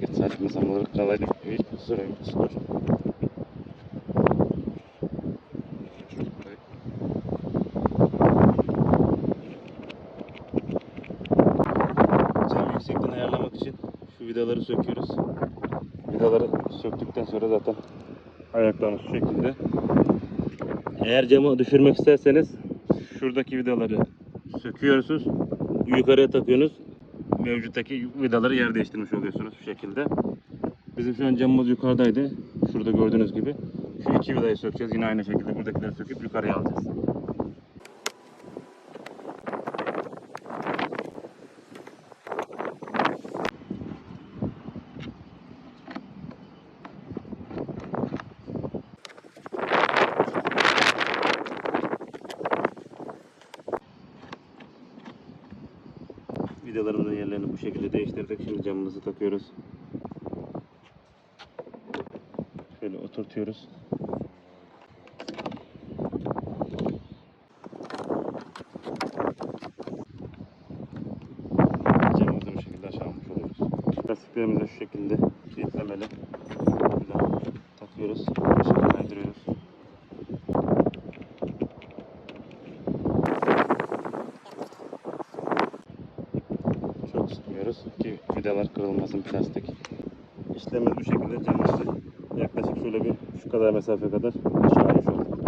Çünkü saçma sapan kalaydı. Hiç süremiyorsunuz. Cam yüksekten ayarlamak için şu vidaları söküyoruz. Vidaları söktükten sonra zaten ayaklarımız şu şekilde. Eğer camı düşürmek isterseniz şuradaki vidaları söküyorsunuz. Yukarıya takıyorsunuz. Mevcuttaki vidaları yer değiştirmiş oluyorsunuz şu şekilde. Bizim şu an camımız yukarıdaydı. Şurada gördüğünüz gibi. Şu iki vidayı sökeceğiz. Yine aynı şekilde buradakileri söküp yukarıya alacağız. Vidalarımızın yerlerini bu şekilde değiştirdik. Şimdi camımızı takıyoruz. Şöyle oturtuyoruz. Camımızı bu şekilde aşağı almış oluyoruz. Lastiklerimizi şu şekilde kilitlemeli. Takıyoruz. Aşağı kaydırıyoruz. Sıkmıyoruz ki vidalar kırılmasın plastik. İşlemimiz bu şekilde camımızı yaklaşık şöyle bir şu kadar mesafe kadar aşağı almış olduk.